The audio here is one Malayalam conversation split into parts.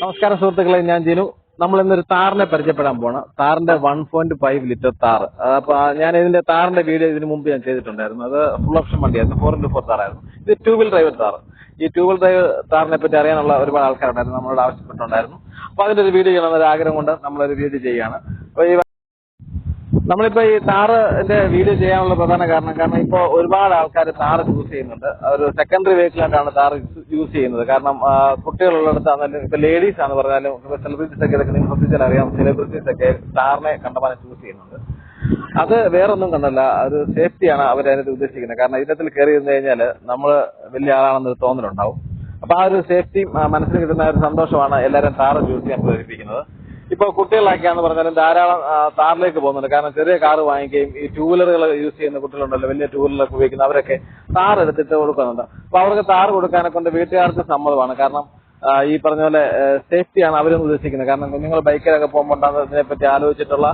നമസ്കാരം സുഹൃത്തുക്കളെ. ഞാൻ ജിനു. നമ്മൾ ഇന്നൊരു താറിനെ പരിചയപ്പെടാൻ പോണം താറിന്റെ one point five litre Thar. അപ്പൊ ഞാൻ ഇതിന്റെ താറിന്റെ വീഡിയോ ഇതിനു മുമ്പ് ഞാൻ ചെയ്തിട്ടുണ്ടായിരുന്നു. അത് ഫുൾ ഓപ്ഷൻ വണ്ടിയായിരുന്നു. ഫോർ ഇന്റു ഫോർ താറായിരുന്നു ഇത് ടൂ വീൽ ഡ്രൈവർ താർ. ഈ ടൂ വീൽ ഡ്രൈവ് താറിനെ പറ്റി അറിയാനുള്ള ഒരുപാട് ആൾക്കാരുണ്ടായിരുന്നു. നമ്മളോട് ആവശ്യപ്പെട്ടുണ്ടായിരുന്നു അപ്പൊ അതിന്റെ ഒരു വീഡിയോ ചെയ്യണമെന്നൊരു ആഗ്രഹം കൊണ്ട് നമ്മളൊരു വീഡിയോ ചെയ്യാണ് അപ്പൊ ഈ നമ്മളിപ്പോ ഈ താറിന്റെ വീഡിയോ ചെയ്യാനുള്ള പ്രധാന കാരണം കാരണം ഇപ്പോ ഒരുപാട് ആൾക്കാർ താറ് യൂസ് ചെയ്യുന്നുണ്ട്. ഒരു സെക്കൻഡറി വെഹിക്കിളായിട്ടാണ് താറ് യൂസ് ചെയ്യുന്നത്. കാരണം കുട്ടികളുള്ളിടത്താണെങ്കിലും ഇപ്പൊ ലേഡീസ് ആണ് പറഞ്ഞാലും ഇപ്പൊ സെലിബ്രിറ്റീസ് ഒക്കെ ഇതൊക്കെ നിങ്ങൾ ശ്രദ്ധിച്ചാൽ അറിയാം സെലിബ്രിറ്റീസ് ഒക്കെ താറിനെ കണ്ടമാനം ചൂസ് ചെയ്യുന്നുണ്ട്. അത് വേറൊന്നും കണ്ടല്ല ഒരു സേഫ്റ്റിയാണ് അവർ അതിനകത്ത് ഉദ്ദേശിക്കുന്നത്. കാരണം ഇതിനകത്തിൽ കയറി ഇരുന്ന് കഴിഞ്ഞാൽ നമ്മൾ വലിയ ആളാണെന്നൊരു തോന്നലുണ്ടാവും. അപ്പൊ ആ ഒരു സേഫ്റ്റി മനസ്സിന് കിട്ടുന്ന ഒരു സന്തോഷമാണ് എല്ലാവരും താറ് ചൂസ് ചെയ്യാൻ പ്രേരിപ്പിക്കുന്നത്. ഇപ്പൊ കുട്ടികളൊക്കെയാന്ന് പറഞ്ഞാലും ധാരാളം താറിലേക്ക് പോകുന്നുണ്ട്. കാരണം ചെറിയ കാർ വാങ്ങിക്കുകയും ഈ ടൂ വീലറുകൾ യൂസ് ചെയ്യുന്ന കുട്ടികളുണ്ടല്ലോ വലിയ ടൂ വീലറൊക്കെ ഉപയോഗിക്കുന്ന അവരൊക്കെ താർ എടുത്തിട്ട് കൊടുക്കുന്നുണ്ട്. അപ്പൊ അവർക്ക് താർ കൊടുക്കാനെ കൊണ്ട് വീട്ടുകാർക്ക് സമ്മതമാണ്. കാരണം ഈ പറഞ്ഞ പോലെ സേഫ്റ്റിയാണ് അവരും ഉദ്ദേശിക്കുന്നത്. കാരണം കുഞ്ഞുങ്ങൾ ബൈക്കിലൊക്കെ പോകുമ്പോൾ അതിനെ പറ്റി ആലോചിച്ചിട്ടുള്ള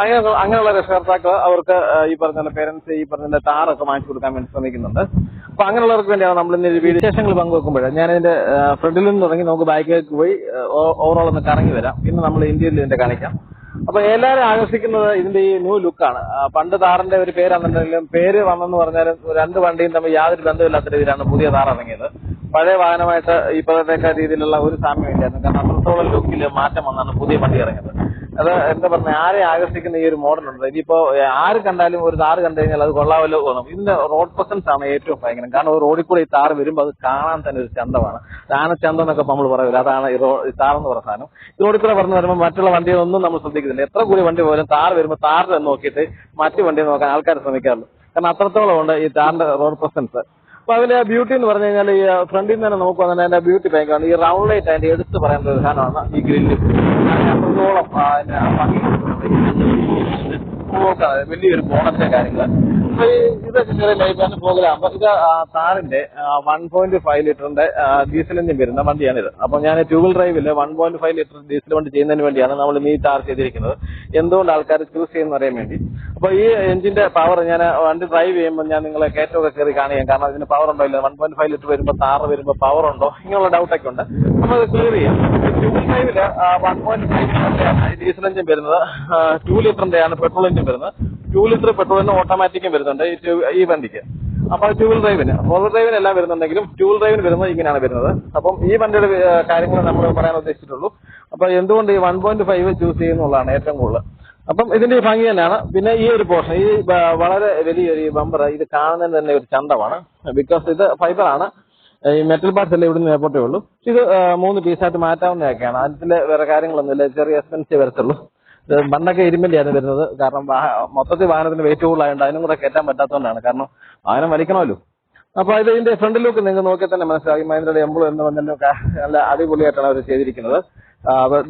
അങ്ങനെ അങ്ങനെയുള്ള രക്ഷകർത്താക്കൾ അവർക്ക് ഈ പറഞ്ഞ പോലെ പേരൻസ് ഈ പറഞ്ഞ പോലെ താറൊക്കെ വാങ്ങിച്ചു കൊടുക്കാൻ വേണ്ടി ശ്രമിക്കുന്നുണ്ട്. അപ്പൊ അങ്ങനെയുള്ളവർക്ക് വേണ്ടിയാണ് നമ്മൾ ഇന്ന് വിശേഷങ്ങൾ പങ്കുവെക്കുമ്പോൾ ഞാൻ ഇതിന്റെ ഫ്രണ്ടിൽ നിന്ന് തുടങ്ങി നമുക്ക് ബാക്കിലേക്ക് പോയി ഓവറോൾ ഒന്ന് കറങ്ങി വരാം. പിന്നെ നമ്മൾ ഇന്ത്യയിൽ ഇതിന്റെ കാണിക്കാം. അപ്പൊ എല്ലാവരും ആകർഷിക്കുന്നത് ഇതിന്റെ ഈ ന്യൂ ലുക്കാണ് പണ്ട് താറിന്റെ ഒരു പേരാണെന്നുണ്ടെങ്കിലും പേര് വന്നെന്ന് പറഞ്ഞാലും രണ്ട് വണ്ടിയും തമ്മിൽ യാതൊരു ബന്ധമില്ലാത്ത രീതിയിലാണ് പുതിയ താർ ഇറങ്ങിയത്. പഴയ വാഹനമായിട്ട് ഇപ്പോഴത്തെ രീതിയിലുള്ള ഒരു സാമ്യമില്ലായിരുന്നു കാരണം അത്രത്തോളം ലുക്കിൽ മാറ്റം വന്നാണ് പുതിയ വണ്ടി ഇറങ്ങിയത് അത് എന്താ പറഞ്ഞ ആരെ ആകർഷിക്കുന്ന ഈ ഒരു മോഡൽ ഉണ്ട് ഇനിയിപ്പോ ആര് കണ്ടാലും ഒരു താറ് കണ്ടു കഴിഞ്ഞാൽ അത് കൊള്ളാമല്ലോ തോന്നും. ഇതിന്റെ റോഡ് പ്രസൻസ് ആണ് ഏറ്റവും ഭയങ്കരം. കാരണം ഒരു റോഡിൽ കൂടെ ഈ താറ് വരുമ്പോൾ അത് കാണാൻ തന്നെ ഒരു ചന്തമാണ്. ആനച്ചന്തം എന്നൊക്കെ നമ്മൾ പറയില്ല അതാണ് ഈ താറെന്ന് പറഞ്ഞ സാധനം. ഈ റോഡിൽ കൂടെ പറഞ്ഞു വരുമ്പോൾ മറ്റുള്ള വണ്ടികളൊന്നും നമ്മൾ ശ്രദ്ധിക്കുന്നില്ല. എത്ര കൂടി വണ്ടി പോലും താറ് വരുമ്പോൾ താറിനെ നോക്കിയിട്ട് മറ്റു വണ്ടി നോക്കാൻ ആൾക്കാർ ശ്രമിക്കാറുള്ളൂ കാരണം അത്രത്തോളം ഉണ്ട് ഈ താറിന്റെ റോഡ് പ്രസൻസ്. അപ്പൊ അതിന്റെ ബ്യൂട്ടി എന്ന് പറഞ്ഞു കഴിഞ്ഞാൽ ഈ ഫ്രണ്ടിൽ നിന്ന് തന്നെ നോക്കുക അതിന്റെ ബ്യൂട്ടി ഭയങ്കരമാണ് ഈ റൗണ്ട് ലൈറ്റ് അതിന്റെ എടുത്ത് പറയാൻ ഒരു സാധനമാണ് ഈ ഗ്രില്ല് അത്രത്തോളം വലിയൊരു ബോണസിന്റെ കാര്യങ്ങൾ ഇതൊക്കെ ചെറിയ ലൈഫ് പ്രോഗ്രാം ഇത് ആ, താറിന്റെ വൺ പോയിന്റ് ഫൈവ് ലിറ്ററിന്റെ ഡീസൽ എഞ്ചിൻ വരുന്ന വണ്ടിയാണിത് അപ്പൊ ഞാൻ ടൂ ഡ്രൈവിൽ one point five litre diesel വണ്ടി ചെയ്യുന്നതിന് വേണ്ടിയാണ് നമ്മൾ ഈ ചാർജ് ചെയ്തിരിക്കുന്നത്. എന്തുകൊണ്ട് ആൾക്കാർ ചൂസ് ചെയ്യുന്ന അറിയാൻ വേണ്ടി. അപ്പൊ ഈ എഞ്ചിന്റെ പവർ ഞാൻ വണ്ടി ഡ്രൈവ് ചെയ്യുമ്പോൾ ഞാൻ നിങ്ങളെ കയറ്റമൊക്കെ കയറി കാണിക്കാം. കാരണം ഇതിന് പവർ ഉണ്ടോ ഇല്ല? വൺ പോയിന്റ് ഫൈവ് ലിറ്റർ വരുമ്പോൾ താറ് വരുമ്പോൾ പവർ ഉണ്ടോ? ഇങ്ങനെയുള്ള ഡൗട്ടൊക്കെ ഉണ്ട്. നമ്മൾ ക്ലിയർ ചെയ്യാം. ടൂ വീൽ ഡ്രൈവിൽ വൺ പോയിന്റ് ഫൈവ് ലിറ്ററിന്റെ ഡീസൽ എഞ്ചിൻ വരുന്നത്. ടു ലിറ്ററിന്റെ ആണ് പെട്രോൾ എഞ്ചിൻ വരുന്നത്. ടൂ ലിറ്റർ പെട്രോളിന് ഓട്ടോമാറ്റിക്കും വരുന്നുണ്ട് ഈ വണ്ടിക്ക്. അപ്പൊ ട്യൂബിൽ ഡ്രൈവിന് ഫോർ ഡ്രൈവിന് എല്ലാം വരുന്നുണ്ടെങ്കിലും ട്യൂബിൽ ഡ്രൈവിന് വരുന്നത് ഇങ്ങനെയാണ് വരുന്നത്. അപ്പം ഈ വണ്ടിയുടെ കാര്യങ്ങൾ നമ്മൾ പറയാൻ ഉദ്ദേശിച്ചിട്ടുള്ളൂ. അപ്പൊ എന്തുകൊണ്ട് ഈ വൺ പോയിന്റ് ഫൈവ് ചൂസ് ചെയ്യുന്നുള്ളതാണ് ഏറ്റവും കൂടുതൽ. അപ്പം ഇതിന്റെ ഭംഗി തന്നെയാണ്. പിന്നെ ഈ ഒരു പോർഷൻ ഈ വളരെ വലിയൊരു ബമ്പർ ഇത് കാണുന്നതിന് തന്നെ ഒരു ചന്തമാണ്. ബിക്കോസ് ഇത് ഫൈബർ ആണ്. ഈ മെറ്റൽ പാർട്സ് എല്ലാം ഇവിടുന്ന് ഏർപ്പോട്ടേ ഉള്ളൂ. ഇത് മൂന്ന് പീസായിട്ട് മാറ്റാവുന്നതൊക്കെയാണ്. അതിൽ വേറെ കാര്യങ്ങളൊന്നുമില്ല. ചെറിയ എക്സ്പെൻസീവ് വരത്തുള്ളൂ. ഇത് ഇരുമ്പിന്റെയാണ് വരുന്നത്. കാരണം മൊത്തത്തിൽ വാഹനത്തിന് വെയിറ്റ് കൂടുതലായതുകൊണ്ട് അതിനും കൂടെ കയറ്റാൻ പറ്റാത്തതുകൊണ്ടാണ് കാരണം വാഹനം വലിക്കണമല്ലോ. അപ്പൊ ഇത് ഇതിന്റെ ഫ്രണ്ട് ലുക്ക് നിങ്ങൾക്ക് നോക്കിയാൽ തന്നെ മനസ്സിലാക്കി മഹേന്ദ്രയുടെ എംബിൾ എന്ന് പറഞ്ഞാൽ നല്ല അടിപൊളിയായിട്ടാണ് അവർ ചെയ്തിരിക്കുന്നത്.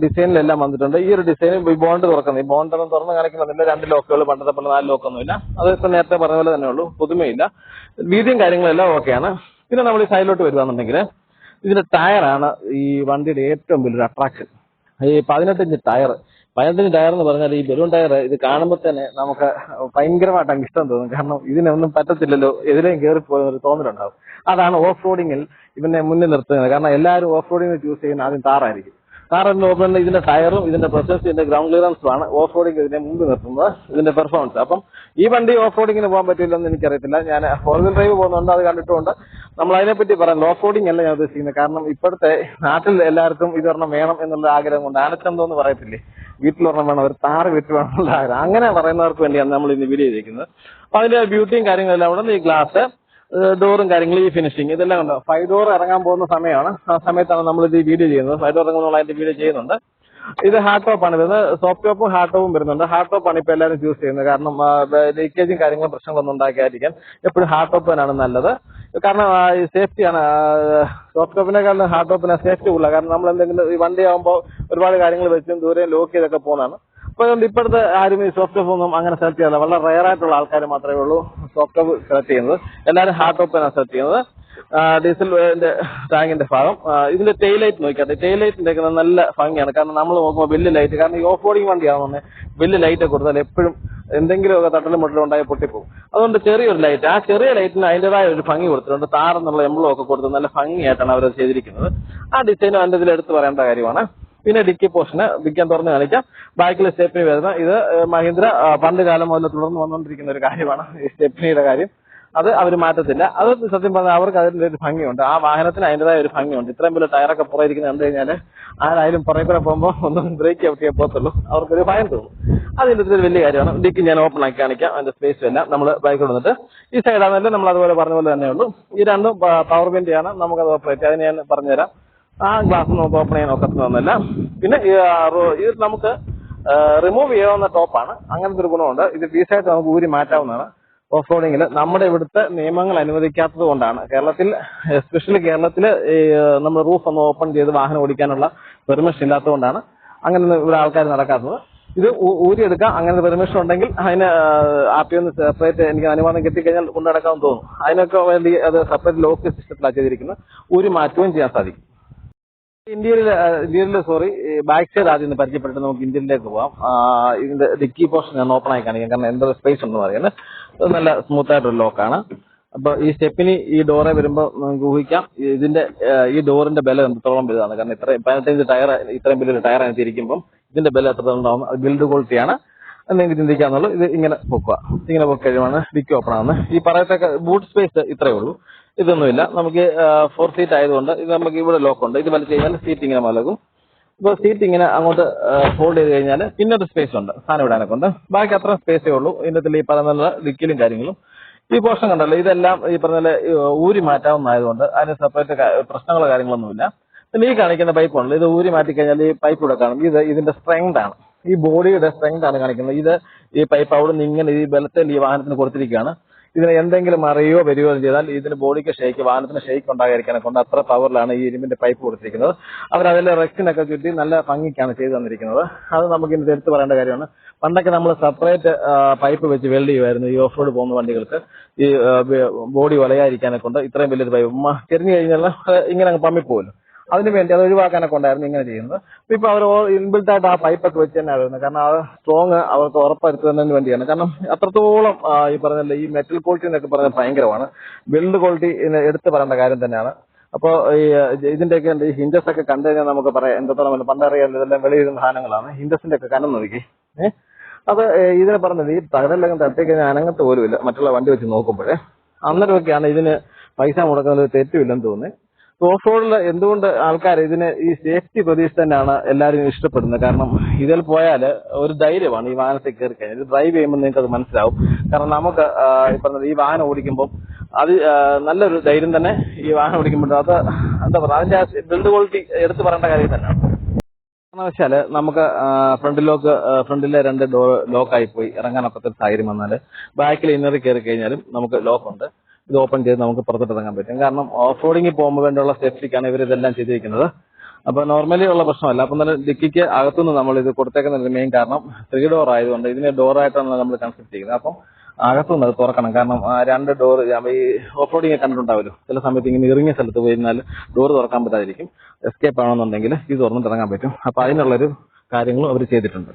ഡിസൈനിലെല്ലാം വന്നിട്ടുണ്ട്. ഈ ഒരു ഡിസൈൻ ബോണ്ട് തുറക്കുന്നത്. ഈ ബോണ്ട് ഒന്നും തുറന്ന് കാണിക്കുന്നില്ല രണ്ട് ലോക്കുകൾ പണ്ടത്തെ പോലെ നാല് ലോക്കൊന്നുമില്ല അത് ഇപ്പൊ നേരത്തെ പറഞ്ഞ പോലെ തന്നെ ഉള്ളൂ. പുതുമയില്ല. വീതിയും കാര്യങ്ങളെല്ലാം ഓക്കെയാണ് പിന്നെ നമ്മൾ ഈ സൈഡിലോട്ട് വരുവാന്നുണ്ടെങ്കിൽ ഇതിന്റെ ടയറാണ് ഈ വണ്ടിയുടെ ഏറ്റവും വലിയൊരു അട്രാക്ഷൻ ഈ പതിനെട്ടിഞ്ച് ടയർ ഇഞ്ച് ടയർ എന്ന് പറഞ്ഞാൽ ഈ ബലൂൺ ടയർ ഇത് കാണുമ്പോൾ തന്നെ നമുക്ക് ഭയങ്കരമായിട്ട് അങ്ങ് ഇഷ്ടം തോന്നും. കാരണം ഇതിനൊന്നും പറ്റത്തില്ലല്ലോ. എതിരെയും കയറി പോകുന്ന ഒരു തോന്നലുണ്ടാവും. അതാണ് ഓഫ് റോഡിങ്ങിൽ ഇവനെ മുന്നിൽ നിർത്തുന്നത്. കാരണം എല്ലാവരും ഓഫ് റോഡിങ് ചൂസ് ചെയ്യുന്ന ആദ്യം താറായിരിക്കും കാറിന്റെ പറഞ്ഞാൽ ഇതിന്റെ ടയറും ഇതിന്റെ പ്രസൻസ് ഇതിന്റെ ഗ്രൗണ്ട് ക്ലിയറൻസും ആണ്. ഓഫ് റോഡിംഗ് ഇതിനെ മുമ്പ് നിർത്തുന്നത് ഇതിന്റെ പെർഫോമൻസ് അപ്പം ഈ വണ്ടി ഓഫ് റോഡിങ്ങിന് പോകാൻ പറ്റില്ലെന്ന് എനിക്കറിയത്തില്ല. ഞാൻ ഫോർ വീൽ ഡ്രൈവ് പോകുന്നുണ്ട് അത് കണ്ടിട്ടുണ്ട്. നമ്മൾ അതിനെപ്പറ്റി പറയാം. ഓഫ് റോഡിംഗ് അല്ല ഞാൻ ഉദ്ദേശിക്കുന്നത്. കാരണം ഇപ്പോഴത്തെ നാട്ടിൽ എല്ലാവർക്കും ഇതൊരെണ്ണം വേണം എന്നുള്ള ആഗ്രഹം കൊണ്ട് ആനച്ചന്തം എന്ന് പറയത്തില്ലേ? വീട്ടിലൊരെണ്ണം വേണം ഒരു താറ് വീട്ടിൽ വേണം എന്നുള്ള ആഗ്രഹം. അങ്ങനെ പറയുന്നവർക്ക് വേണ്ടിയാണ് നമ്മൾ ഇന്ന് വീഡിയോ അപ്പൊ അതിന്റെ ബ്യൂട്ടിയും കാര്യങ്ങളെല്ലാം ഉണ്ടെന്ന് ഈ ഗ്ലാസ് ഡോറും കാര്യങ്ങളും ഈ ഫിനിഷിങ് ഇതെല്ലാം ഉണ്ട് ഫൈവ് ഡോർ ഇറങ്ങാൻ പോകുന്ന സമയമാണ്. ആ സമയത്താണ് നമ്മൾ ഇത് വീഡിയോ ചെയ്യുന്നത്. ഫൈവ് ഡോർ ഇറങ്ങുമ്പോൾ അതിന്റെ വീഡിയോ ചെയ്യുന്നുണ്ട്. ഇത് ഹാർഡ് ടോപ്പ് ആണ് വരുന്നത്. സോഫ്റ്റ് ടോപ്പും ഹാർഡ് ടോപ്പും വരുന്നുണ്ട്. ഹാർഡ് ടോപ്പ് ആണ് ഇപ്പൊ എല്ലാവരും ചൂസ് ചെയ്യുന്നത്. കാരണം ലീക്കേജും കാര്യങ്ങളും പ്രശ്നങ്ങളൊന്നും ഉണ്ടാക്കിയായിരിക്കാൻ എപ്പോഴും ഹാർഡ് ടോപ്പ് തന്നെയാണ് നല്ലത്. കാരണം സേഫ്റ്റിയാണ് സോഫ്റ്റ് ടോപ്പിനെക്കാളും ഹാർഡ് ടോപ്പിന് സേഫ്റ്റി ഉള്ള. കാരണം നമ്മൾ എന്തെങ്കിലും വണ്ടി ആകുമ്പോൾ ഒരുപാട് കാര്യങ്ങൾ വെച്ചും ദൂരെ ലോക്ക് ചെയ്തൊക്കെ പോകുന്നതാണ്. അപ്പൊ അതുകൊണ്ട് ഇപ്പോഴത്തെ ആരും ഈ സോഫ്റ്റ് ടോപ്പ് ഒന്നും അങ്ങനെ സെലക്ട് ചെയ്യാറില്ല. വളരെ റയർ ആയിട്ടുള്ള ആൾക്കാർ മാത്രമേ ഉള്ളൂ സോഫ്റ്റ് ടോപ്പ് സെലക്ട് ചെയ്യുന്നത്. എല്ലാവരും ഹാർഡ് ടോപ്പിനാണ് സെലക്ട് ചെയ്യുന്നത്. ഡീസൽ ടാങ്കിന്റെ ഭാഗം. ഇതിന്റെ ടെയിൽ ലൈറ്റ് നോക്കിയാട്ടെ ടെയിൽ ഒക്കെ നല്ല ഭംഗിയാണ്. കാരണം നമ്മൾ നോക്കുമ്പോൾ വലിയ ലൈറ്റ് കാരണം ഈ ഓഫ് റോഡിങ് വണ്ടിയാണെന്ന് വലിയ ലൈറ്റ് കൊടുത്താൽ എപ്പോഴും എന്തെങ്കിലുമൊക്കെ തട്ടലും മുട്ടലും ഉണ്ടായി പൊട്ടിപ്പോകും. അതുകൊണ്ട് ചെറിയൊരു ലൈറ്റ് ആ ചെറിയ ലൈറ്റിന് അതിന്റെതായ ഒരു ഭംഗി കൊടുത്തിട്ടുണ്ട്. താറെന്നുള്ള എംബ്ലം ഒക്കെ കൊടുത്ത് നല്ല ഭംഗിയായിട്ടാണ് അവർ ചെയ്തിരിക്കുന്നത്. ആ ഡിസൈനും അതിന്റെ ഇതിൽ എടുത്തു പറയേണ്ട കാര്യമാണ്. പിന്നെ ഡിക്കി പോർഷന് വിൽക്കാൻ തുറന്ന് കാണിക്കാം. ബാക്കിലെ സ്റ്റെപ്പിനി വരുന്ന ഇത് മഹീന്ദ്ര പണ്ട് കാലം മുതൽ തുടർന്ന് വന്നുകൊണ്ടിരിക്കുന്ന ഒരു കാര്യമാണ് ഈ സ്റ്റെപ്പിനിയുടെ കാര്യം. അത് അവർ മാറ്റത്തില്ല. അത് സത്യം പറഞ്ഞാൽ അവർക്ക് അതിന്റെ ഒരു ഭംഗിയുണ്ട്. ആ വാഹനത്തിന് അതിന്റെതായ ഒരു ഭംഗിയുണ്ട്. ഇത്രയും വലിയ ടയറൊക്കെ പുറയിരിക്കുന്നത് കണ്ടു കഴിഞ്ഞാൽ ആരായാലും പുറകെ കൂടെ പോകുമ്പോൾ ഒന്നും ബ്രേക്ക് ഔട്ട് പോകത്തുള്ളൂ. അവർക്കൊരു ഭയം തോന്നും. അതിന്റെ ഒരു വലിയ കാര്യമാണ്. ഡിക്കി ഞാൻ ഓപ്പൺ ആക്കി കാണിക്കാം. അതിന്റെ സ്പേസ് എല്ലാം നമ്മൾ ബൈക്ക് വന്നിട്ട് ഈ സൈഡാണെങ്കിലും നമ്മൾ അതുപോലെ പറഞ്ഞ പോലെ തന്നെ ഉള്ളൂ. ഈ രണ്ടും പവർ വിൻഡിയാണ് നമുക്കത് ഓപ്പറേറ്റ് അതിന് ഞാൻ പറഞ്ഞുതരാം. ആ ഗ്ലാസ് ഓപ്പൺ ചെയ്യാൻ ഒക്കത്തുന്നില്ല പിന്നെ ഇത് നമുക്ക് റിമൂവ് ചെയ്യാവുന്ന ടോപ്പാണ് അങ്ങനത്തെ ഒരു ഗുണമുണ്ട്. ഇത് പീസായിട്ട് നമുക്ക് ഊരി മാറ്റാവുന്നതാണ്. ഓഫ് റോഡിങ്ങിൽ നമ്മുടെ ഇവിടുത്തെ നിയമങ്ങൾ അനുവദിക്കാത്തത് കൊണ്ടാണ്. കേരളത്തിൽ എസ്പെഷ്യലി കേരളത്തിൽ നമ്മൾ റൂഫ് ഒന്ന് ഓപ്പൺ ചെയ്ത് വാഹനം ഓടിക്കാനുള്ള പെർമിഷൻ ഇല്ലാത്തതുകൊണ്ടാണ് അങ്ങനെ ഇവിടെ ആൾക്കാർ നടക്കാത്തത്. ഇത് ഊരിയെടുക്കാം അങ്ങനെ പെർമിഷൻ ഉണ്ടെങ്കിൽ അതിന് ആപ്പി ഒന്ന് സെപ്പറേറ്റ് എനിക്ക് അനുവാദം കിട്ടിക്കഴിഞ്ഞാൽ കൊണ്ടു നടക്കാമെന്ന് തോന്നുന്നു അതിനൊക്കെ വേണ്ടി അത് സെപ്പറേറ്റ് ലോക്ക് സിസ്റ്റത്തിലാണ് ചെയ്തിരിക്കുന്നത്. ഊരി മാറ്റുകയും ചെയ്യാൻ സാധിക്കും. ഇന്ത്യയിൽ ഇന്ത്യയിലെ സോറി ബാക്ക് സൈഡ് ആദ്യം ഒന്ന് പരിചയപ്പെട്ടിട്ട് നമുക്ക് ഇന്ത്യയിലേക്ക് പോവാം. ഇതിന്റെ ഡിക്കി പോർഷൻ ഞാൻ ഓപ്പൺ ആയി കാണിക്കാം. കാരണം എന്തൊരു സ്പേസ് ഉണ്ടെന്ന് പറയുന്നത് നല്ല സ്മൂത്ത് ആയിട്ടൊരു ലോക്കാണ് അപ്പൊ ഈ സ്റ്റെപ്പിന് ഈ ഡോറെ വരുമ്പോൾ നമുക്ക് ഊഹിക്കാം. ഇതിന്റെ ഈ ഡോറിന്റെ ബലം എത്രത്തോളം വലുതാണ്. കാരണം ഇത്രയും പതിനെട്ടഞ്ച് ടയർ ഇത്രയും വലിയൊരു ടയർ അതിരിക്കുമ്പോൾ ഇതിന്റെ ബലം എത്രത്തോളം ഉണ്ടാവും അത് ബിൽഡ് ക്വാളിറ്റിയാണ് നിങ്ങൾക്ക് ചിന്തിക്കാന്നുള്ളൂ ഇത് ഇങ്ങനെ പൊക്കുക. ഇങ്ങനെ പൊക്കി ഡിക്കി ഓപ്പൺ ആവുന്നത്. ഈ പറയത്തൊക്കെ ബൂട്ട് സ്പേസ് ഇത്രയേ ഉള്ളൂ. ഇതൊന്നുമില്ല. നമുക്ക് ഫോർ സീറ്റ് ആയതുകൊണ്ട് ഇത് നമുക്ക് ഇവിടെ ലോക്ക് ഉണ്ട്. ഇത് വലിച്ചു കഴിഞ്ഞാൽ സീറ്റ് ഇങ്ങനെ മലകും. ഇപ്പൊ സീറ്റ് ഇങ്ങനെ അങ്ങോട്ട് ഫോൾഡ് ചെയ്ത് കഴിഞ്ഞാൽ പിന്നെ ഒരു സ്പേസ് ഉണ്ട്. സാധനം ഇടാനൊക്കെ ഉണ്ട്. ബാക്കി അത്ര സ്പേസേ ഉള്ളൂ. ഇതിന്റെ ഈ പറയുന്ന ഡിക്കിലും കാര്യങ്ങളും. ഈ പോർഷൻ കണ്ടല്ലോ ഇതെല്ലാം ഈ പറഞ്ഞ ഊരി മാറ്റാവുന്നതായതുകൊണ്ട് അതിന് സെപ്പറേറ്റ് പ്രശ്നങ്ങളോ കാര്യങ്ങളൊന്നുമില്ല. പിന്നെ ഈ കാണിക്കുന്ന പൈപ്പ് ഉണ്ടല്ലോ ഇത് ഊരി മാറ്റി കഴിഞ്ഞാൽ ഈ പൈപ്പ് ഇവിടെ കാണും. ഇത് ഇതിന്റെ സ്ട്രെങ്ത് ആണ്. ഈ ബോഡിയുടെ സ്ട്രെങ്ത് ആണ് കാണിക്കുന്നത്. ഇത് ഈ പൈപ്പ് അവിടെ നിന്ന് ഇങ്ങനെ ഈ ബലത്തിൽ ഈ വാഹനത്തിന് കൊടുത്തിരിക്കുകയാണ്. ഇതിന് എന്തെങ്കിലും അറിയോ വരികയോ ചെയ്താൽ ഇതിന് ബോഡിക്ക് ഷേക്ക് വാഹനത്തിന് ഷേക്ക് ഉണ്ടാകാതിരിക്കാനെ കൊണ്ട് അത്ര പവറിലാണ് ഈ ഇരുമ്പിന്റെ പൈപ്പ് കൊടുത്തിരിക്കുന്നത്. അവർ അതിലെ റെക്സിനൊക്കെ ചുറ്റി നല്ല ഭംഗിക്കാണ് ചെയ്തു തന്നിരിക്കുന്നത്. അത് നമുക്ക് ഇന്ന് എടുത്തു പറയേണ്ട കാര്യമാണ്. പണ്ടൊക്കെ നമ്മൾ സെപ്പറേറ്റ് പൈപ്പ് വെച്ച് വെൽഡ് ചെയ്യുമായിരുന്നു ഈ ഓഫ് റോഡ് പോകുന്ന വണ്ടികൾക്ക്. ഈ ബോഡി വലയായിരിക്കാനെ കൊണ്ട് ഇത്രയും വലിയൊരു പൈപ്പ് ചെരിഞ്ഞു കഴിഞ്ഞാൽ ഇങ്ങനെ അങ്ങ് പമ്മിപ്പോകുമല്ലോ അതിന് വേണ്ടി അത് ഒഴിവാക്കാനൊക്കെ ഉണ്ടായിരുന്നു ഇങ്ങനെ ചെയ്യുന്നത്. ഇപ്പൊ അവർ ഇൻബിൽറ്റ് ആയിട്ട് ആ പൈപ്പൊക്കെ വെച്ച് തന്നെ ആയിരുന്നു. കാരണം ആ സ്ട്രോങ് അവർക്ക് ഉറപ്പുവരുത്തുന്നതിന് വേണ്ടിയാണ്. കാരണം അത്രത്തോളം ഈ പറഞ്ഞ ഈ മെറ്റൽ ക്വാളിറ്റി എന്നൊക്കെ പറഞ്ഞ ഭയങ്കരമാണ്. ബിൽഡ് ക്വാളിറ്റി എടുത്തു പറയേണ്ട കാര്യം തന്നെയാണ്. അപ്പോൾ ഈ ഇതിന്റെയൊക്കെ ഈ ഹിൻഡസ് ഒക്കെ കണ്ടു കഴിഞ്ഞാൽ നമുക്ക് പറയാം എന്തോളം പണ്ടറിയാം ഇതെല്ലാം വെളിയിരുന്ന സാധനങ്ങളാണ്. ഹിൻഡസിന്റെ ഒക്കെ കനം നോക്കി. ഏഹ് അത് ഇതിനെ പറഞ്ഞത് ഈ തകരെല്ലാം തട്ടി കഴിഞ്ഞാൽ അനങ്ങത്ത് പോലുമില്ല. മറ്റുള്ള വണ്ടി വെച്ച് നോക്കുമ്പോഴേ. അന്നേരമൊക്കെയാണ് ഇതിന് പൈസ മുടക്കുന്നത് തെറ്റുമില്ലെന്ന് തോന്നുന്നത് ഓഫ് റോഡിൽ എന്തുകൊണ്ട് ആൾക്കാർ ഇതിനെ ഈ സേഫ്റ്റി പ്രതീക്ഷ തന്നെയാണ് എല്ലാവരും ഇഷ്ടപ്പെടുന്നത്? കാരണം ഇതിൽ പോയാൽ ഒരു ധൈര്യമാണ് ഈ വാഹനത്തിൽ കയറി കഴിഞ്ഞാൽ. ഇത് ഡ്രൈവ് ചെയ്യുമ്പോൾ നിങ്ങൾക്ക് അത് മനസ്സിലാവും. കാരണം നമുക്ക് ഈ പറഞ്ഞത് ഈ വാഹനം ഓടിക്കുമ്പോൾ അത് നല്ലൊരു ധൈര്യം തന്നെ ഈ വാഹനം ഓടിക്കുമ്പോൾ. അത് എന്താ പറയുക അതിന്റെ ബിൽഡ് ക്വാളിറ്റി എടുത്തു പറയേണ്ട കാര്യം തന്നെയാണ് വെച്ചാൽ നമുക്ക് ഫ്രണ്ട് ലോക്ക് ഫ്രണ്ടിലെ രണ്ട് ഡോർ ലോക്കായി പോയി. ഇറങ്ങാനൊക്കത്തെ സാഹചര്യം വന്നാൽ ബാക്കിൽ ഇന്നറി കയറി കഴിഞ്ഞാലും നമുക്ക് ലോക്കുണ്ട് ഇത് ഓപ്പൺ ചെയ്ത് നമുക്ക് പുറത്തോട്ട് ഇറങ്ങാൻ പറ്റും. കാരണം ഓഫ് റോഡിങ്ങിൽ പോകുമ്പോൾ വേണ്ടിയുള്ള സേഫ്റ്റിക്കാണ് ഇവർ ഇതെല്ലാം ചെയ്തിരിക്കുന്നത്. അപ്പൊ നോർമലി ഉള്ള പ്രശ്നമല്ല. അപ്പൊ തന്നെ ഡിക്കിക്ക് അകത്തുനിന്ന് നമ്മൾ ഇത് കൊടുത്തേക്കുന്നതിന്റെ മെയിൻ കാരണം ത്രീ ഡോർ ആയതുകൊണ്ട് ഇതിനെ ഡോർ ആയിട്ടാണ് നമ്മൾ കൺസെപ്റ്റ് ചെയ്യുന്നത്. അപ്പം അകത്തുനിന്ന് അത് തുറക്കണം. കാരണം രണ്ട് ഡോർ ഈ ഓഫ് റോഡിങ് കണ്ടിട്ടുണ്ടാവുമല്ലോ. ചില സമയത്ത് ഇങ്ങനെ ഇറങ്ങിയ സ്ഥലത്ത് പോയി ഡോർ തുറക്കാൻ പറ്റാതിരിക്കും. എസ്കേപ്പ് ആണെന്നുണ്ടെങ്കിൽ ഇത് തുറന്നിട്ട് ഇറങ്ങാൻ പറ്റും. അപ്പൊ അതിനുള്ളൊരു കാര്യങ്ങളും അവർ ചെയ്തിട്ടുണ്ട്.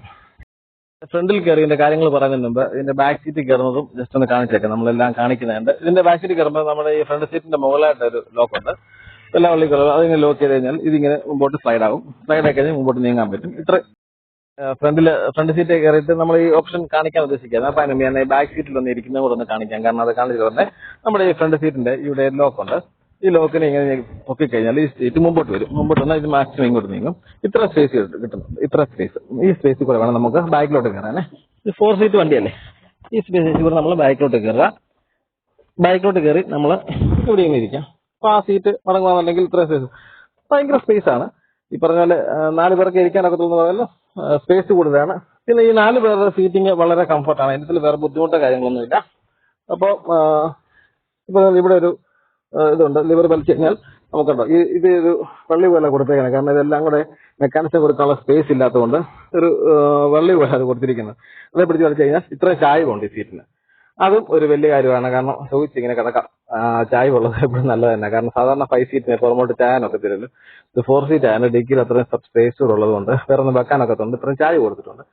ഫ്രണ്ടിൽ കയറി ഇതിന്റെ കാര്യങ്ങൾ പറയുന്നതിന് മുമ്പ് ഇതിന്റെ ബാക്ക് സീറ്റ് കയറുന്നതും ജസ്റ്റ് ഒന്ന് കാണിച്ചേക്കാം. നമ്മളെല്ലാം കാണിക്കുന്നുണ്ട്. ഇതിന്റെ ബാക്ക് സീറ്റ് കയറുമ്പോൾ നമ്മുടെ ഈ ഫ്രണ്ട് സീറ്റിന്റെ മുകളിലായിട്ട് ഒരു ലോക്ക് ഉണ്ട്. എല്ലാ വള്ളി കയറും അതിങ്ങനെ ലോക്ക് ചെയ്ത് കഴിഞ്ഞാൽ ഇതിങ്ങനെ മുമ്പോട്ട് സ്ലൈഡ് ആകും. സ്ലൈഡ് ആയി കഴിഞ്ഞാൽ മുമ്പോട്ട് നീങ്ങാൻ പറ്റും. ഇത്ര ഫ്രണ്ടിൽ ഫ്രണ്ട് സീറ്റ് കയറിയിട്ട് നമ്മൾ ഈ ഓപ്ഷൻ കാണിക്കാൻ ഉദ്ദേശിക്കുന്നത് അപ്പൊ അതിന് ഞാൻ ബാക്ക് സീറ്റിൽ ഒന്ന് ഇരിക്കുന്ന കൂടെ ഒന്ന് കാണിക്കാം. കാരണം അത് കാണിച്ചു തന്നെ നമ്മുടെ ഈ ഫ്രണ്ട് സീറ്റിന്റെ ഇവിടെ ലോക്ക് ഉണ്ട്. ഈ ലോക്കിനെ ഇങ്ങനെ പൊക്കി കഴിഞ്ഞാൽ ഈ സീറ്റ് മുമ്പോട്ട് വരും. മുമ്പോട്ട് വന്നാൽ ഇത് മാക്സിമം ഇങ്ങോട്ട് നീങ്ങും. ഇത്ര സ്പേസ് കിട്ടുന്നുണ്ട്. ഇത്ര സ്പേസ് ഈ സ്പേസ് കൂടെ വേണം നമുക്ക് ബാക്കിലോട്ട് കയറാനേ. ഇത് ഫോർ സീറ്റ് വണ്ടിയല്ലേ ഈ സ്പേസ് കൂടെ നമ്മൾ ബാക്കിലോട്ട് കയറുക. ബാക്കിലോട്ട് കയറി നമ്മൾ ഇവിടെ ഇരിക്കാം. അപ്പൊ ആ സീറ്റ് മടങ്ങുകയാണെന്നുണ്ടെങ്കിൽ ഇത്ര സ്പേസ് ഭയങ്കര സ്പേസ് ആണ്. ഈ പറഞ്ഞ പോലെ നാല് പേർക്ക് ഇരിക്കാനൊക്കെ തോന്നുന്നതല്ലോ സ്പേസ് കൂടുതലാണ്. പിന്നെ ഈ നാല് പേരുടെ സീറ്റിംഗ് വളരെ കംഫർട്ടാണ് ഇതിൽ വേറെ ബുദ്ധിമുട്ടോ കാര്യങ്ങളൊന്നുമില്ല. അപ്പോൾ ഇപ്പൊ ഇവിടെ ഒരു ഇതുണ്ട്. ലിവർ വലിച്ചു കഴിഞ്ഞാൽ നമുക്കുണ്ടോ. ഈ ഇത് ഒരു വള്ളി പോലെ കൊടുത്തേക്കാണ്. കാരണം ഇതെല്ലാം കൂടെ മെക്കാനിസം കൊടുക്കാനുള്ള സ്പേസ് ഇല്ലാത്തതുകൊണ്ട് ഒരു വള്ളി പോലെ അത് കൊടുത്തിരിക്കുന്നത് അതേ പിടിച്ച് വലിച്ചു കഴിഞ്ഞാൽ ഇത്രയും ചായവുണ്ട് ഈ സീറ്റിന് അതും ഒരു വലിയ കാര്യമാണ്. കാരണം ചോദിച്ച് ഇങ്ങനെ കിടക്കാം. ആ, ചായ ഉള്ളത് എപ്പോഴും നല്ലത് തന്നെ. കാരണം സാധാരണ ഫൈവ് സീറ്റിന് പുറമോട്ട് ചായാനൊക്കെ തരുമല്ലോ ഇത് ഫോർ സീറ്റ് ആയാലും ഡിക്കിയിൽ അത്രയും സ്പേസ് കൂടെ ഉള്ളത് കൊണ്ട് വേറെ ഒന്നും വെക്കാനൊക്കെ ഉണ്ട് ഇത്രയും ചായ കൊടുത്തിട്ടുണ്ട്.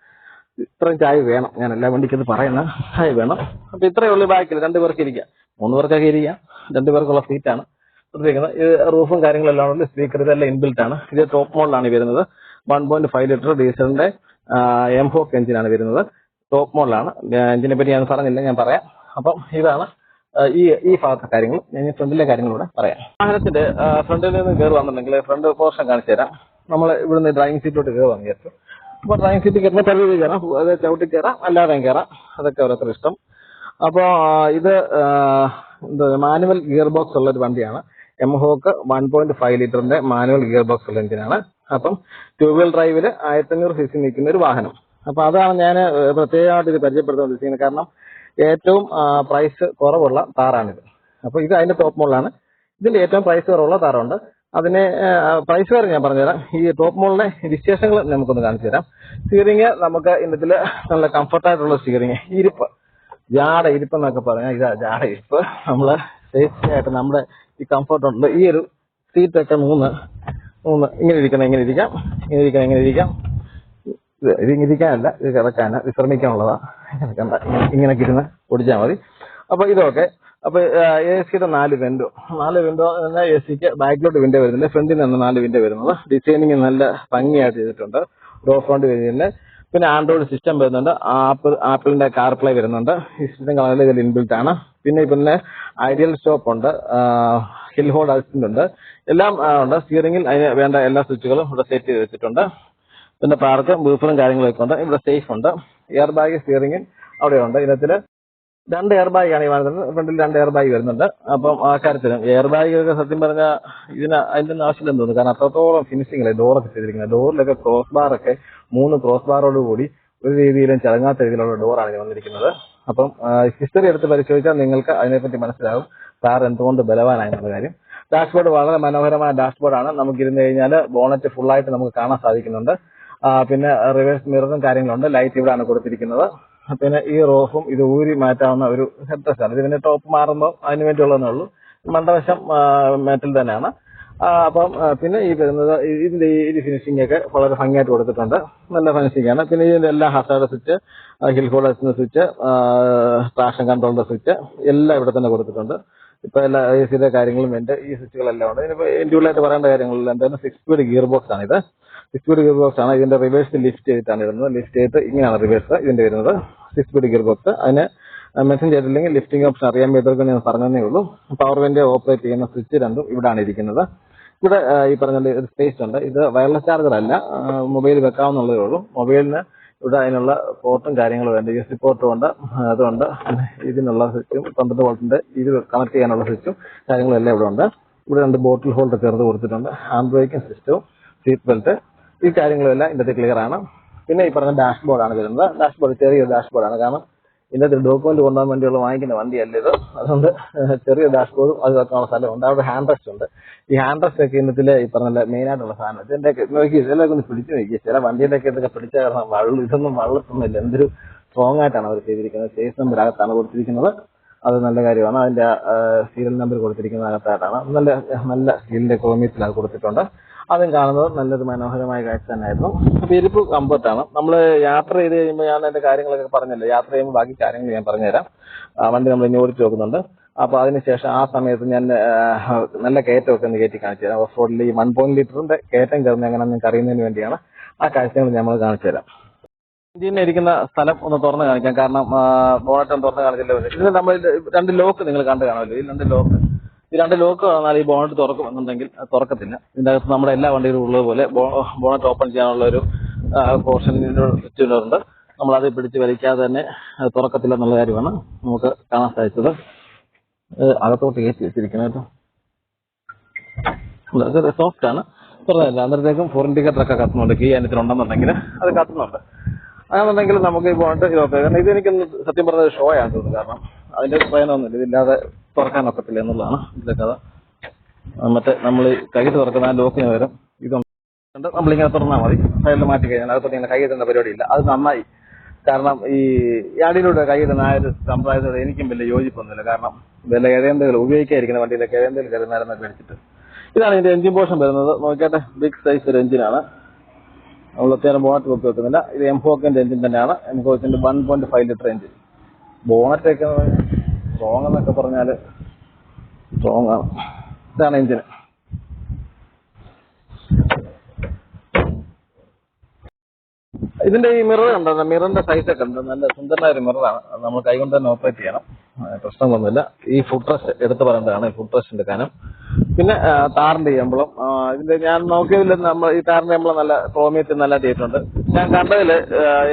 ഇത്രയും ചായ വേണം. ഞാൻ എല്ലാ വണ്ടിക്കത് പറയുന്ന ചായ വേണം. അപ്പൊ ഇത്രയേ ഉള്ളൂ ബാക്കിൽ രണ്ടു പേർക്ക് ഇരിക്കാം. മൂന്ന് പേർക്കൊക്കെ ഇരിക്കാം. രണ്ടു പേർക്കുള്ള സീറ്റാണ് കൊടുത്തിരിക്കുന്നത് ഇത് റൂഫും കാര്യങ്ങളെല്ലാം ഉണ്ട്. സ്പീക്കർ ഇതെല്ലാം ഇൻബിൽറ്റ് ആണ്. ഇത് ടോപ്പ് മോഡലാണ് വരുന്നത്. വൺ പോയിന്റ് ഫൈവ് ലിറ്റർ ഡീസലിന്റെ എം ഹോക്ക് എഞ്ചിനാണ് വരുന്നത്. ടോപ്പ് മോഡലാണ് എഞ്ചിനെ പറ്റി ഞാൻ പറഞ്ഞില്ല ഞാൻ പറയാം. അപ്പം ഇതാണ് ഈ ഈ ഭാഗത്തെ കാര്യങ്ങൾ. ഞാൻ ഫ്രണ്ടിലെ കാര്യങ്ങളൂടെ പറയാം. വാഹനത്തിന്റെ ഫ്രണ്ടിൽ നിന്ന് കയറി വന്നിട്ടുണ്ടെങ്കിൽ ഫ്രണ്ട് പോർഷൻ കാണിച്ചു തരാം. നമ്മൾ ഇവിടുന്ന് ഡ്രൈവിംഗ് സീറ്റിലോട്ട് കയറി വിചാരിച്ചു അപ്പൊ ഡ്രൈവിംഗ് സീറ്റ് കയറുന്ന പരിധി കയറാം അത് ചവിട്ടി കയറാം അല്ലാതെയും കയറാം അതൊക്കെ ഓരോരുത്തർ ഇഷ്ടം. അപ്പോ ഇത് എന്താ മാനുവൽ ഗിയർ ബോക്സ് ഉള്ള ഒരു വണ്ടിയാണ്. M hawk one point five ലിറ്ററിന്റെ മാനുവൽ ഗിയർ ബോക്സ് ഉള്ള എഞ്ചിനാണ്. അപ്പം ട്യൂബ് വീൽ ഡ്രൈവിൽ ആയിരത്തഞ്ഞൂറ് സി സി നിൽക്കുന്ന ഒരു വാഹനം. അപ്പൊ അതാണ് ഞാൻ പ്രത്യേകമായിട്ട് ഇത് പരിചയപ്പെടുത്താൻ ഉദ്ദേശിക്കുന്നത് കാരണം ഏറ്റവും പ്രൈസ് കുറവുള്ള താറാണിത്. അപ്പൊ ഇത് അതിന്റെ ടോപ്പ് മോളിലാണ് ഇതിൽ ഏറ്റവും പ്രൈസ് കുറവുള്ള താറുണ്ട്. അതിന് പ്രൈസ് വരെ ഞാൻ പറഞ്ഞുതരാം. ഈ ടോപ്പ് മോളിലെ വിശേഷങ്ങൾ നമുക്കൊന്ന് കാണിച്ചു തരാം സ്റ്റിയറിംഗ് നമുക്ക് ഇന്നത്തിൽ നല്ല കംഫർട്ടായിട്ടുള്ള സ്റ്റിയറിംഗ് ഇരിപ്പ്. ജാട ഇരിപ്പ് എന്നൊക്കെ പറഞ്ഞാൽ ഇതാ ജാട ഇരിപ്പ്. നമ്മൾ സേഫ്റ്റി ആയിട്ട് നമ്മുടെ ഈ കംഫർട്ട് ഉണ്ട്. ഈ ഒരു സീറ്റൊക്കെ മൂന്ന് മൂന്ന്. ഇങ്ങനെ ഇരിക്കണം ഇങ്ങനെ ഇരിക്കാം. ഇങ്ങനെ ഇരിക്കണം ഇങ്ങനെ ഇരിക്കാം. ഇത് ഇങ്ങനെ ഇരിക്കാനല്ല ഇത് കിടക്കാനല്ല വിശ്രമിക്കാനുള്ളതാ കിടക്കണ്ട. ഇങ്ങനെ ഇരുന്ന് ഓടിച്ചാൽ മതി. അപ്പൊ ഇതൊക്കെ അപ്പൊ എ സിയുടെ നാല് വിൻഡോ നാല് വിൻഡോ എ സിക്ക് ബാക്കിലോട്ട് വിൻഡോ വരുന്നില്ല ഫ്രണ്ടിൽ നിന്ന് നാല് വിൻഡോ വരുന്നത് ഡിസൈനിങ് നല്ല ഭംഗിയായിട്ട് ചെയ്തിട്ടുണ്ട്. ഡോ ഫ്രണ്ട് വരുന്നില്ല പിന്നെ ആൻഡ്രോയിഡ് സിസ്റ്റം വരുന്നുണ്ട്. ആപ്പിൾ ആപ്പിളിന്റെ കാർ പ്ലേ വരുന്നുണ്ട്. ഈ സിസ്റ്റം കളറിൽ ഇതിൽ ഇൻബിൽറ്റ് ആണ്. പിന്നെ പിന്നെ ഐഡിയൽ സ്റ്റോപ്പ് ഉണ്ട്. ഹിൽ ഹോൾഡ് അസിസ്റ്റന്റ് ഉണ്ട്. എല്ലാം ഉണ്ട്. സ്റ്റിയറിംഗിൽ അതിന് വേണ്ട എല്ലാ സ്വിച്ചുകളും ഇവിടെ സെറ്റ് ചെയ്ത് വെച്ചിട്ടുണ്ട്. പിന്നെ പാർക്ക് ബൂഫറും കാര്യങ്ങളൊക്കെ ഉണ്ട്. ഇവിടെ സേഫ് ഉണ്ട്. എയർ ബാഗ് സ്റ്റിയറിംഗിൽ അവിടെ ഉണ്ട് ഇതിനകത്തിൽ രണ്ട് എയർ ബാഗ് ആണ് ഈ വാഹനത്തിന് ഫ്രണ്ടിൽ രണ്ട് എയർ ബാഗ് വരുന്നുണ്ട്. അപ്പം ആ കാര്യത്തിലും എയർ ഒക്കെ സത്യം പറഞ്ഞാൽ ഇതിന് അതിന്റെ ഒന്നും ആവശ്യമില്ലെന്ന് തോന്നുന്നു. കാരണം അത്രത്തോളം ഫിനിഷിംഗ് അല്ലേ? ഡോറൊക്കെ ചെയ്തിരിക്കുന്നത്. ഡോറിലൊക്കെ ക്രോസ് ബാർ ഒക്കെ മൂന്ന് ക്രോസ് ബാറോട് കൂടി ഒരു രീതിയിലും ചടങ്ങാത്ത രീതിയിലുള്ള ഡോറാണ് ഇത് വന്നിരിക്കുന്നത്. അപ്പം ഹിസ്റ്ററി എടുത്ത് പരിശോധിച്ചാൽ നിങ്ങൾക്ക് അതിനെപ്പറ്റി മനസ്സിലാവും. കാർ എന്തുകൊണ്ട് ബലവാനായെന്നുള്ള കാര്യം. ഡാഷ്ബോർഡ് വളരെ മനോഹരമായ ഡാഷ്ബോർഡാണ് നമുക്ക് ഇരുന്ന് കഴിഞ്ഞാൽ ബോണറ്റ് ഫുള്ളായിട്ട് നമുക്ക് കാണാൻ സാധിക്കുന്നുണ്ട്. പിന്നെ റിവേഴ്സ് മിററും കാര്യങ്ങളുണ്ട്. ലൈറ്റ് ഇവിടെയാണ് കൊടുത്തിരിക്കുന്നത്. പിന്നെ ഈ റോഫും ഇത് ഊരി മാറ്റാവുന്ന ഒരു ഹെഡ് ആണ് പിന്നെ ടോപ്പ് മാറുമ്പോൾ അതിന് വേണ്ടിയുള്ളതെന്നേ ഉള്ളൂ. മണ്ടവശം മെറ്റൽ തന്നെയാണ്. അപ്പം പിന്നെ ഈ വരുന്നത് ഇതിന്റെ ഈ ഫിനിഷിംഗ് ഒക്കെ വളരെ ഭംഗിയായിട്ട് കൊടുത്തിട്ടുണ്ട്. നല്ല ഫിനിഷിംഗ് ആണ്. പിന്നെ ഇതിന്റെ എല്ലാ ഹസാർഡ് സ്വിച്ച് ഹിൽ ഹോൾഡേഴ്സിന്റെ സ്വിച്ച് ട്രാക്ഷൻ കൺട്രോളിന്റെ സ്വിച്ച് എല്ലാം ഇവിടെ തന്നെ കൊടുത്തിട്ടുണ്ട്. ഇപ്പൊ എല്ലാ എ സിയുടെ കാര്യങ്ങളും എന്റെ ഈ സ്വിച്ചുകളെല്ലാം ഉണ്ട്. ഇതിനിപ്പോ ഇൻഡിവിജ്വലായിട്ട് പറയേണ്ട കാര്യങ്ങളില്ല. എന്തായാലും സിക്സ് സ്പീഡ് ഗിയർ ബോക്സ് ആണ് ഇത്. സിക്സ് സ്പീഡ് ഗിയർ ബോക്സ് ആണ്. ഇതിന്റെ റിവേഴ്സ് ലിഫ്റ്റ് ചെയ്തിട്ടാണ് വരുന്നത് ലിഫ്റ്റ് ചെയ്തിട്ട് ഇങ്ങനെയാണ് റിവേഴ്സ് ഇതിന്റെ വരുന്നത്. സിക്സ് സ്പീഡ് ഗിയർ ബോക്സ് അതിന് മെസ്സേജ് ചെയ്തില്ലെങ്കിൽ ലിഫ്റ്റിംഗ് ഓപ്ഷൻ അറിയാൻ വേണ്ടി ഞാൻ പറഞ്ഞതേ ഉള്ളൂ. പവർ വിൻഡോ ഓപ്പറേറ്റ് ചെയ്യുന്ന സ്വിച്ച് രണ്ടും ഇവിടാണ് ഇരിക്കുന്നത്. ഇവിടെ ഈ പറഞ്ഞ ഒരു സ്പേസ് ഉണ്ട്. ഇത് വയർലെസ് ചാർജർ അല്ല. മൊബൈൽ വെക്കാവുന്നുള്ളതേ ഉള്ളൂ. മൊബൈലിന് ഇവിടെ അതിനുള്ള പോർട്ടും കാര്യങ്ങളും ഉണ്ട്. യു സി പോർട്ടും ഉണ്ട്. അതുകൊണ്ട് ഇതിനുള്ള സ്വിച്ചും പന്ത്രണ്ട് വോൾട്ടിന്റെ ഇത് കണക്ട് ചെയ്യാനുള്ള സ്വിച്ചും കാര്യങ്ങളും എല്ലാം ഇവിടെ ഉണ്ട്. ഇവിടെ രണ്ട് ബോട്ടിൽ ഹോൾഡർ ചേർത്ത് കൊടുത്തിട്ടുണ്ട്. ആൻഡ്രോയിക്കും സിസ്റ്റവും സീറ്റ് ബെൽറ്റ് ഈ കാര്യങ്ങളെല്ലാം ഇതിന്റെ ക്ലിയർ ആണ്. പിന്നെ ഈ പറഞ്ഞ ഡാഷ്ബോർഡ് ആണ് വരുന്നത്. ഡാഷ്ബോർഡ് ചെറിയ ഡാഷ്ബോർഡ് ആണ്. കാരണം ഇതിനകത്ത് ഡോക്യുമെന്റ് കൊണ്ടുപോകാൻ വേണ്ടിയുള്ള വാങ്ങിക്കുന്ന വണ്ടിയല്ല ഇത്? അതുകൊണ്ട് ചെറിയ ഡാഷ്ബോർഡും അത് വെക്കാനുള്ള സ്ഥലമുണ്ട് അവിടെ ഹാൻഡ് റെസ്റ്റ് ഉണ്ട്. ഈ ഹാൻഡ് റെസ്റ്റ് ഒക്കെ ഇന്നത്തിലെ ഈ പറഞ്ഞ മെയിൻ ആയിട്ടുള്ള സാധനം. ഇതിന്റെ നോക്കി ഇതിലൊക്കെ ഒന്ന് പിടിച്ചു നോക്കി ചില വണ്ടിയുടെ ഒക്കെ ഇതൊക്കെ പിടിച്ച കാരണം വള്ളു ഇതൊന്നും വള്ളത്തൊന്നുമില്ല. എന്തൊരു സ്ട്രോങ് ആയിട്ടാണ് അവർ ചെയ്തിരിക്കുന്നത്. ചേസ് നമ്പർ അകത്താണ് കൊടുത്തിരിക്കുന്നത്. അത് നല്ല കാര്യമാണ്. അതിന്റെ സീരിയൽ നമ്പർ കൊടുത്തിരിക്കുന്ന അകത്തായിട്ടാണ്. നല്ല നല്ല സ്റ്റീലിന്റെ കോമിയത്തിൽ അത് കൊടുത്തിട്ടുണ്ട്. അതും കാണുന്നത് നല്ലൊരു മനോഹരമായ കാഴ്ച തന്നെയായിരുന്നു. അപ്പൊ ഇരിപ്പ് കംഫർട്ടാണ് നമ്മൾ യാത്ര ചെയ്ത് കഴിയുമ്പോൾ ഞാൻ അതിന്റെ കാര്യങ്ങളൊക്കെ പറഞ്ഞല്ലോ. യാത്ര ചെയ്യുമ്പോൾ ബാക്കി കാര്യങ്ങൾ ഞാൻ പറഞ്ഞുതരാം. വണ്ടി നമ്മൾ ഇനി ഓടിച്ചു നോക്കുന്നുണ്ട്. അപ്പൊ അതിനുശേഷം ആ സമയത്ത് ഞാൻ നല്ല കയറ്റമൊക്കെ ഒന്ന് കയറ്റി കാണിച്ചു തരാം. ഓഫ് റോഡിൽ ഈ വൺ പോയിന്റ് ലിറ്ററിന്റെ കയറ്റം കയറുന്ന എങ്ങനെ നിങ്ങൾക്ക് അറിയുന്നതിന് വേണ്ടിയാണ് ആ കാഴ്ചകൾ നമ്മൾ കാണിച്ചു തരാം. ഇന്ത്യയിൽ ഇരിക്കുന്ന സ്ഥലം ഒന്ന് തുറന്ന് കാണിക്കാം. കാരണം ബോണറ്റും തുറന്ന് കാണിച്ചില്ല. ഇതിന് നമ്മൾ രണ്ട് ലോക്ക് നിങ്ങൾ കണ്ടു കാണുമല്ലോ. ഈ രണ്ട് ലോക്ക് ഈ രണ്ട് ലോക്ക് വന്നാൽ ഈ ബോണറ്റ് തുറക്കുന്നുണ്ടെങ്കിൽ തുറക്കത്തില്ല. ഇതിനകത്ത് നമ്മുടെ എല്ലാ വണ്ടിയിലും ഉള്ളതുപോലെ ബോണറ്റ് ഓപ്പൺ ചെയ്യാനുള്ള ഒരു പോർഷൻ ഉണ്ട് നമ്മൾ അത് പിടിച്ച് വലിക്കാതെ തന്നെ തുറക്കത്തില്ല എന്നുള്ള കാര്യമാണ് നമുക്ക് കാണാൻ സാധിച്ചത്. അകത്തോട്ട് കയറ്റി വെച്ചിരിക്കുന്നത് കേട്ടോ. സോഫ്റ്റ് ആണ്. തുറന്നില്ല അന്നേരത്തേക്കും ഫോറിൻ ഇൻഡിക്കേറ്റർ ഒക്കെ കത്തുന്നുണ്ട്. കീ അതിനകത്തുണ്ടെന്നുണ്ടെങ്കിൽ അത് കത്തുന്നുണ്ട്. അങ്ങനെന്നുണ്ടെങ്കിൽ നമുക്ക് ഈ പോയിട്ട് ഇതൊക്കെ കാരണം ഇത് എനിക്കൊന്ന് സത്യം പറഞ്ഞ ഷോ ആണ് കാരണം അതിന്റെ പ്രയോജനമൊന്നുമില്ല. ഇതില്ലാതെ തുറക്കാൻ ഒക്കത്തില്ല എന്നുള്ളതാണ് ഇതിന്റെ കഥ. മറ്റേ നമ്മൾ കൈ തുറക്കുന്ന ആ ലോക്കിന് പകരം ഇതുണ്ട് നമ്മളിങ്ങനെ തുറന്നാൽ മതി. സൈഡിൽ മാറ്റി കഴിഞ്ഞാൽ അകത്തോട്ട് ഇങ്ങനെ കൈ ഇടുന്ന പരിപാടിയില്ല. അത് നന്നായി. കാരണം ഈ യാടിയിലൂടെ കൈ ഇടുന്ന ആ ഒരു സമ്പ്രദായത്തോട് എനിക്കും വലിയ യോജിപ്പൊന്നുമില്ല. കാരണം വില ഏതെന്തെങ്കിലും ഉപയോഗിക്കാതിരിക്കുന്ന വണ്ടിയിലൊക്കെ ഏതെന്തെങ്കിലും കരുന്നാലെന്ന് മേടിച്ചിട്ട് ഇതാണ് ഇതിന്റെ എഞ്ചിൻ പോർഷൻ വരുന്നത്. നോക്കിയാട്ടെ ബിഗ് സൈസ് ഒരു എഞ്ചിനാണ്. നമ്മൾ അത്യാവശ്യം ബോണറ്റ് പൊക്കി വെക്കുന്നില്ല. ഇത് എംഫോക്കിന്റെ എഞ്ചിൻ തന്നെയാണ്. എംഫോക്കിന്റെ one point five litre engine bonnet ഒക്കെ സ്ട്രോങ് എന്നൊക്കെ പറഞ്ഞാൽ സ്ട്രോങ് ആണ്. ഇതാണ് എഞ്ചിൻ ഇതിന്റെ ഈ മിറർ കണ്ടോ? മിററിന്റെ സൈസ് ഒക്കെ ഉണ്ട്. നല്ല സുന്ദരമായ ഒരു മിററാണ് നമ്മൾ കൈകൊണ്ട് തന്നെ ഓപ്പറേറ്റ് ചെയ്യണം. പ്രശ്നമൊന്നുമില്ല ഈ ഫുഡ് റെസ്റ്റ് എടുത്ത് പറയേണ്ടതാണ്. ഈ ഫുഡ് റെസ്റ്റിന്റെ എടുക്കാനും പിന്നെ താറിന്റെ എംബളം ഇതിന്റെ ഞാൻ നോക്കിയതിൽ നമ്മൾ ഈ താറിന്റെ എംബളം നല്ല ക്രോമിയത്തിൽ നല്ല ചെയ്തിട്ടുണ്ട് ഞാൻ കണ്ടതിൽ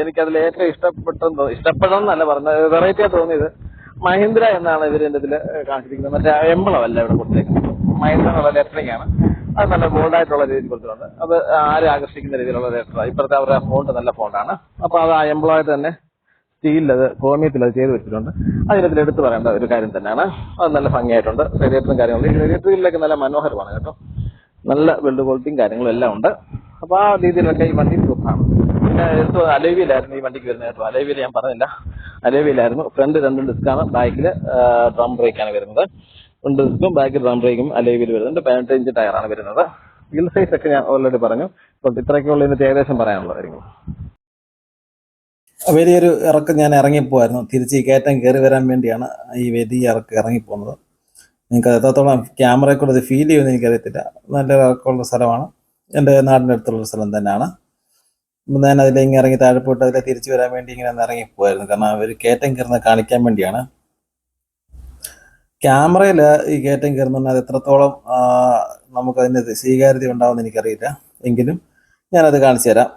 എനിക്കതിൽ ഏറ്റവും ഇഷ്ടപ്പെട്ടെന്ന് ഇഷ്ടപ്പെടണം എന്നല്ല പറഞ്ഞത്. വെറൈറ്റി തോന്നിയത്. മഹീന്ദ്ര എന്നാണ് ഇവരിന്റെ ഇതിൽ കാണിച്ചിരിക്കുന്നത്. മറ്റേ എംബളം ഇവിടെ കൊടുത്തേക്കുന്നത്. മഹീന്ദ്ര എന്നുള്ള ലെറ്ററിംഗ് ആണ്. അത് നല്ല ബോൾഡായിട്ടുള്ള രീതിയിൽ കൊടുത്തിട്ടുണ്ട്. അത് ആരും ആകർഷിക്കുന്ന രീതിയിലുള്ള ലെറ്ററാണ് ഇപ്പോഴത്തെ അവരുടെ ഫോണ്ട് നല്ല ഫോണ്ടാണ് അപ്പൊ അത് ആ എംബളമായിട്ട് തന്നെ സ്റ്റീലിൽ അത് ക്രോമിയത്തിൽ അത് ചെയ്ത് വെച്ചിട്ടുണ്ട്. അതിനകത്തിൽ എടുത്തു പറയേണ്ട ഒരു കാര്യം തന്നെയാണ്. അത് നല്ല ഭംഗിയായിട്ടുണ്ട്. റേഡിയേറ്ററും കാര്യങ്ങളും റേഡിയേറ്ററിലൊക്കെ നല്ല മനോഹരമാണ് കേട്ടോ. നല്ല വെൽഡ് ക്വാളിറ്റിയും കാര്യങ്ങളും എല്ലാം ഉണ്ട്. അപ്പൊ ആ രീതിയിലൊക്കെ ഈ വണ്ടി പ്രൂഫാണ് പിന്നെ എടുത്തു ഈ വണ്ടിക്ക് വരുന്നത് കേട്ടോ. അലവിയിൽ ഞാൻ പറഞ്ഞില്ല. അലവിയിലായിരുന്നു ഫ്രണ്ട് രണ്ട് ഡിസ്കാണ് ബാക്കിൽ ഡ്രം ബ്രേക്കാണ് വരുന്നത്. ഫ്രണ്ട് ഡിസ്കും ബാക്കിൽ ഡ്രം ബ്രേക്കും അലവിയിൽ വരുന്നുണ്ട്. പതിനെട്ട് ഇഞ്ച് ടയറാണ് വരുന്നത്. വീൽ സൈസ് ഒക്കെ ഞാൻ ഓൾറെഡി പറഞ്ഞു. അപ്പോൾ ഇത്രയൊക്കെയുള്ള ഇതിന്റെ ഏകദേശം പറയാനുള്ള കാര്യങ്ങൾ. വലിയൊരു ഇറക്കം ഞാൻ ഇറങ്ങിപ്പോയിരുന്നു തിരിച്ച് ഈ കയറ്റം കയറി വരാൻ വേണ്ടിയാണ് ഈ വലിയ ഇറക്കം ഇറങ്ങിപ്പോകുന്നത്. നിങ്ങൾക്ക് എത്രത്തോളം ക്യാമറയിൽ കൂടെ ഫീൽ ചെയ്യുമെന്ന് എനിക്കറിയത്തില്ല. നല്ലൊരു ഇറക്കമുള്ള സ്ഥലമാണ്. എന്റെ നാടിന്റെ അടുത്തുള്ള സ്ഥലം തന്നെയാണ്. ഞാൻ അതിലെ ഇങ്ങനെ ഇറങ്ങി താഴെ പോയിട്ട് അതിലെ തിരിച്ചു വരാൻ വേണ്ടി ഇങ്ങനെ ഇറങ്ങി പോയായിരുന്നു കാരണം അവർ കയറ്റം കയറുന്നത് കാണിക്കാൻ വേണ്ടിയാണ്. ക്യാമറയിൽ ഈ കയറ്റം കയറുന്ന അത് എത്രത്തോളം നമുക്ക് നമുക്കതിന്റെ സ്വീകാര്യത ഉണ്ടാവുമെന്ന് എനിക്കറിയില്ല. എങ്കിലും ഞാനത് കാണിച്ചു തരാം.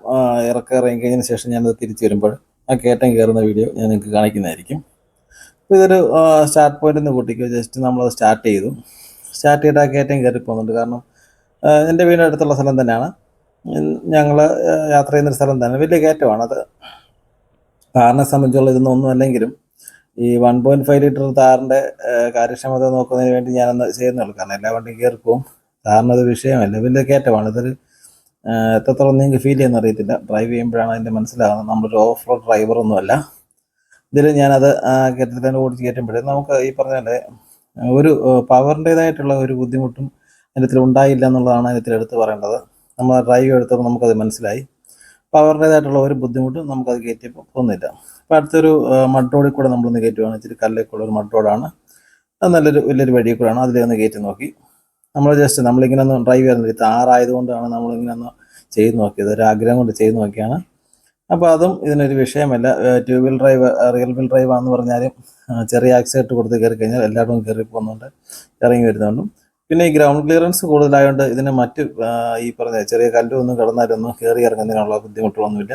ഇറക്കം ഇറങ്ങി കഴിഞ്ഞതിന് ശേഷം ഞാനത് തിരിച്ചു വരുമ്പോൾ ആ കയറ്റം കയറുന്ന വീഡിയോ ഞാൻ നിങ്ങൾക്ക് കാണിക്കുന്നതായിരിക്കും. അപ്പോൾ ഇതൊരു സ്റ്റാർട്ട് പോയിന്റ് ഒന്ന് കൂട്ടിക്കോ. ജസ്റ്റ് നമ്മളത് സ്റ്റാർട്ട് ചെയ്തു. സ്റ്റാർട്ട് ചെയ്തിട്ട് ആ കയറ്റം കയറി പോകുന്നുണ്ട്. കാരണം എന്റെ വീടിന്റെ അടുത്തുള്ള സ്ഥലം തന്നെയാണ്. ഞങ്ങൾ യാത്ര ചെയ്യുന്നൊരു സ്ഥലം തന്നെ. വലിയ കയറ്റമാണ് അത്. കാറിനെ സംബന്ധിച്ചുള്ള ഇതൊന്നും ഒന്നും അല്ലെങ്കിലും ഈ വൺ പോയിന്റ് ഫൈവ് ലിറ്റർ താറിന്റെ കാര്യക്ഷമത നോക്കുന്നതിന് വേണ്ടി ഞാനൊന്ന് ചെയ്യുന്നുള്ളൂ കാരണം എല്ലാ വണ്ടിയും കയറിപ്പോവും. താറിനത് വിഷയമല്ല. വലിയ കയറ്റമാണ് ഇതൊരു എത്രത്തോളം നിങ്ങൾക്ക് ഫീൽ ചെയ്യുന്ന അറിയത്തില്ല. ഡ്രൈവ് ചെയ്യുമ്പോഴാണ് അതിന്റെ മനസ്സിലാകുന്നത്. നമ്മളൊരു ഓഫ് റോഡ് ഡ്രൈവറൊന്നുമല്ല. ഇതിൽ ഞാനത് കയറ്റത്തിൽ തന്നെ ഓടിച്ച് കയറ്റുമ്പോഴേ നമുക്ക് ഈ പറഞ്ഞ ഒരു പവറിന്റെതായിട്ടുള്ള ഒരു ബുദ്ധിമുട്ടും അതിന്റെ ഉണ്ടായില്ല എന്നുള്ളതാണ് അതിനകത്തിൽ എടുത്ത് പറയേണ്ടത്. നമ്മൾ ഡ്രൈവ് എടുത്തപ്പോൾ നമുക്കത് മനസ്സിലായി. അപ്പോൾ അവരുടേതായിട്ടുള്ള ഒരു ബുദ്ധിമുട്ടും നമുക്കത് കയറ്റിയപ്പോൾ തോന്നില്ല അപ്പോൾ അടുത്തൊരു മഡ് റോഡിൽ കൂടെ നമ്മളൊന്ന് കയറ്റുവാണ് ഇച്ചിരി കല്ലേക്കുള്ള ഒരു മഡ് റോഡാണ് അത് നല്ലൊരു വലിയൊരു വഴിയിൽ കൂടെയാണ്. അതിലേ ഒന്ന് കയറ്റി നോക്കി. നമ്മൾ ജസ്റ്റ് നമ്മളിങ്ങനെ ഒന്ന് ഡ്രൈവ് ചെയ്യുന്നത് താറായതുകൊണ്ടാണ് നമ്മളിങ്ങനെ ഒന്ന് ചെയ്ത് നോക്കിയത്. ഒരു ആഗ്രഹം കൊണ്ട് ചെയ്ത് നോക്കിയാണ്. അപ്പോൾ അതും ഇതിനൊരു വിഷയമല്ല. Two wheel drive real wheel drive ആണെന്ന് പറഞ്ഞാലും ചെറിയ ആക്സിഡന്റ് കൊടുത്ത് കയറി കഴിഞ്ഞാൽ എല്ലായിടവും കയറി പോകുന്നുണ്ട്. ഇറങ്ങി വരുന്നുണ്ടും. പിന്നെ ഈ ഗ്രൗണ്ട് ക്ലിയറൻസ് കൂടുതലായതുകൊണ്ട് ഇതിന് മറ്റ് ഈ പറഞ്ഞ ചെറിയ കല്ലൊന്നും കടന്നാലൊന്നും കയറി ഇറങ്ങുന്നതിനുള്ള ബുദ്ധിമുട്ടുകളൊന്നുമില്ല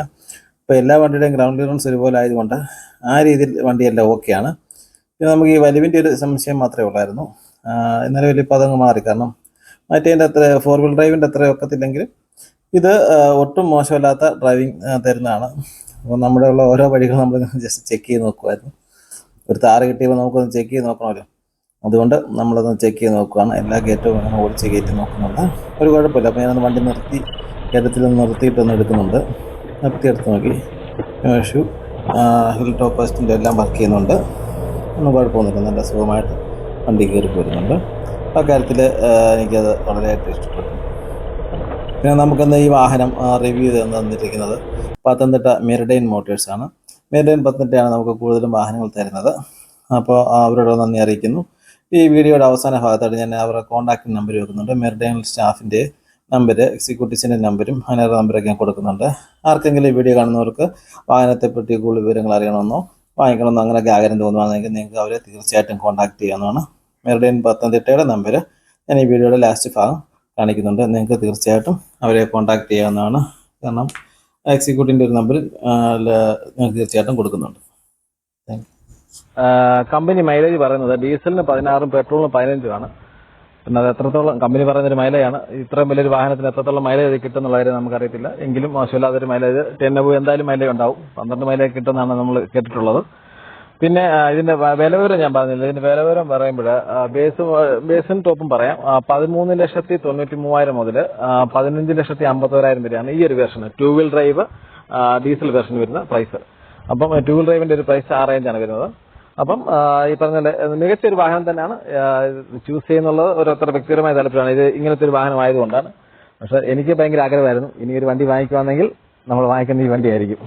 അപ്പോൾ എല്ലാ വണ്ടിയുടെയും ഗ്രൗണ്ട് ക്ലിയറൻസ് ഒരുപോലെ ആയതുകൊണ്ട് ആ രീതിയിൽ വണ്ടിയെല്ലാം ഓക്കെയാണ്. പിന്നെ നമുക്ക് ഈ വലിവിന്റെ ഒരു സംശയം മാത്രമേ ഉള്ളായിരുന്നു. ഇന്നലെ വലിയ പതങ്ങ് മാറി. കാരണം മറ്റേതിന്റെ അത്ര ഫോർ വീൽ ഡ്രൈവിന്റെ അത്ര ഒക്കത്തില്ലെങ്കിലും ഇത് ഒട്ടും മോശമല്ലാത്ത ഡ്രൈവിംഗ് തരുന്നതാണ്. അപ്പോൾ നമ്മുടെ ഉള്ള ഓരോ വഴികളും നമ്മൾ ജസ്റ്റ് ചെക്ക് ചെയ്ത് നോക്കുമായിരുന്നു ഒരു താറ് കിട്ടിയപ്പോൾ നമുക്കൊന്ന് ചെക്ക് ചെയ്ത് നോക്കണമല്ലോ. അതുകൊണ്ട് നമ്മളതൊന്ന് ചെക്ക് ചെയ്ത് നോക്കുകയാണ് എല്ലാ ഗേറ്റും അങ്ങനെ ഓടിച്ച് കയറ്റി നോക്കുന്നുണ്ട്. ഒരു കുഴപ്പമില്ല. അപ്പോൾ ഞാനത് വണ്ടി നിർത്തി ഗേറ്റത്തിലൊന്ന് നിർത്തിയിട്ടൊന്ന് എടുക്കുന്നുണ്ട്. നിർത്തി എടുത്ത് നോക്കി ഷൂ ഹിൽ ടോപ്പ് ഫസ്റ്റിന്റെ എല്ലാം വർക്ക് ചെയ്യുന്നുണ്ട്. ഒന്നും കുഴപ്പമൊന്നുമില്ല. നല്ല സുഖമായിട്ട് വണ്ടി കയറി പോരുന്നുണ്ട്. ആ കാര്യത്തിൽ എനിക്കത് വളരെയായിട്ട് ഇഷ്ടപ്പെട്ടു. പിന്നെ നമുക്കിന്ന് ഈ വാഹനം റിവ്യൂ ചെയ്ത് തന്നിരിക്കുന്നത് പത്തനംതിട്ട മെറിഡൈൻ മോട്ടേഴ്സാണ് മെറിഡൈൻ പത്തനംതിട്ടയാണ് നമുക്ക് കൂടുതലും വാഹനങ്ങൾ തരുന്നത്. അപ്പോൾ അവരോട് നന്ദി അറിയിക്കുന്നു. ഈ വീഡിയോയുടെ അവസാന ഭാഗത്തായിട്ട് ഞാൻ അവരുടെ കോൺടാക്ട് നമ്പർ വെക്കുന്നുണ്ട്. മെറിഡൈൻ സ്റ്റാഫിന്റെ നമ്പർ എക്സിക്യൂട്ടീവ്സിന്റെ നമ്പരും അതിനവരുടെ നമ്പറൊക്കെ ഞാൻ കൊടുക്കുന്നുണ്ട്. ആർക്കെങ്കിലും ഈ വീഡിയോ കാണുന്നവർക്ക് വാഹനത്തെപ്പറ്റി കൂടുതൽ വിവരങ്ങൾ അറിയണമെന്നോ വാങ്ങിക്കണമെന്നോ അങ്ങനെയൊക്കെ ആഗ്രഹം തോന്നുകയാണെങ്കിൽ നിങ്ങൾക്ക് അവരെ തീർച്ചയായിട്ടും കോൺടാക്ട് ചെയ്യാവുന്നതാണ്. മെറിഡൈൻ പത്തനംതിട്ടയുടെ നമ്പർ ഞാൻ ഈ വീഡിയോയുടെ ലാസ്റ്റ് ഭാഗം കാണിക്കുന്നുണ്ട്. നിങ്ങൾക്ക് തീർച്ചയായിട്ടും അവരെ കോൺടാക്ട് ചെയ്യാവുന്നതാണ്. കാരണം എക്സിക്യൂട്ടീവിന്റെ ഒരു നമ്പർ നിങ്ങൾക്ക് തീർച്ചയായിട്ടും കൊടുക്കുന്നുണ്ട്. കമ്പനി മൈലേജ് പറയുന്നത് ഡീസലിന് പതിനാറും പെട്രോളിന് പതിനഞ്ചുമാണ്. പിന്നെ അത് എത്രത്തോളം കമ്പനി പറയുന്ന ഒരു മൈലേജാണ്. ഇത്രയും വലിയൊരു വാഹനത്തിന് എത്രത്തോളം മൈലേജ് കിട്ടുന്നുള്ള കാര്യം നമുക്കറിയത്തില്ല. എങ്കിലും മോശമില്ലാത്തൊരു മൈലേജ് ടെൻ അബു എന്തായാലും മൈലേജ് ഉണ്ടാവും. പന്ത്രണ്ട് മൈലേജ് കിട്ടുമെന്നാണ് നമ്മൾ കേട്ടിട്ടുള്ളത്. പിന്നെ ഇതിന്റെ വിലവിവരം ഞാൻ പറഞ്ഞില്ല. ഇതിന്റെ വിലവിവരം പറയുമ്പോൾ ബേസ് ബേസും ടോപ്പും പറയാം. പതിമൂന്ന് ലക്ഷത്തി തൊണ്ണൂറ്റി മൂവായിരം മുതൽ പതിനഞ്ച് ലക്ഷത്തി അമ്പത്തോരായിരം വരെയാണ് ഈ ഒരു version two wheel drive diesel version വരുന്ന പ്രൈസ് അപ്പം ടൂ വീൽ ഡ്രൈവിന്റെ ഒരു പ്രൈസ് ആ റേഞ്ചാണ് വരുന്നത്. അപ്പം ഈ പറഞ്ഞ മികച്ച ഒരു വാഹനം തന്നെയാണ്. ചൂസ് ചെയ്യുന്നുള്ളത് ഓരോരുത്തരുടെ വ്യക്തിപരമായ താല്പര്യമാണ് ഇത് ഇങ്ങനത്തെ ഒരു വാഹനം ആയതുകൊണ്ടാണ്. പക്ഷെ എനിക്ക് ഭയങ്കര ആഗ്രഹമായിരുന്നു. ഇനി ഒരു വണ്ടി വാങ്ങിക്കുവാണെങ്കിൽ നമ്മൾ വാങ്ങിക്കുന്ന ഈ വണ്ടിയായിരിക്കും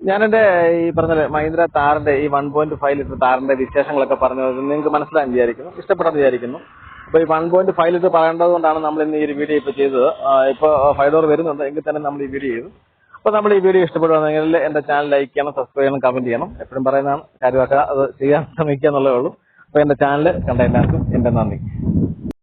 ഞാനെന്റെ ഈ പറഞ്ഞ മഹീന്ദ്ര താറിന്റെ ഈ വൺ പോയിന്റ് ഫൈവ് ലിറ്റർ താറിന്റെ വിശേഷങ്ങളൊക്കെ പറഞ്ഞത് നിങ്ങൾക്ക് മനസ്സിലാകാൻ വിചാരിക്കുന്നു. ഇഷ്ടപ്പെടാൻ വിചാരിക്കുന്നു. അപ്പൊ ഈ വൺ പോയിന്റ് ഫൈവ് ലിറ്റർ പറയേണ്ടതുകൊണ്ടാണ് നമ്മൾ ഇന്ന് ഈ ഒരു വീഡിയോ ഇപ്പൊ ചെയ്തത്. ഇപ്പൊ ഫൈവ് ഡോർ വരുന്നുണ്ട്. എങ്കിൽ തന്നെ നമ്മൾ ഈ വീഡിയോ ചെയ്തു. അപ്പൊ നമ്മൾ ഈ വീഡിയോ ഇഷ്ടപ്പെടുകയാണെങ്കിൽ എന്റെ ചാനൽ ലൈക്ക് ചെയ്യണം സബ്സ്ക്രൈബ് ചെയ്യണം കമന്റ് ചെയ്യണം. എപ്പോഴും പറയുന്നതാണ് കാര്യമാക്കുക അത് ചെയ്യാൻ ശ്രമിക്കുക എന്നുള്ളതേ ഉള്ളൂ. അപ്പൊ എന്റെ ചാനൽ കണ്ട എല്ലാവർക്കും എന്റെ നന്ദി.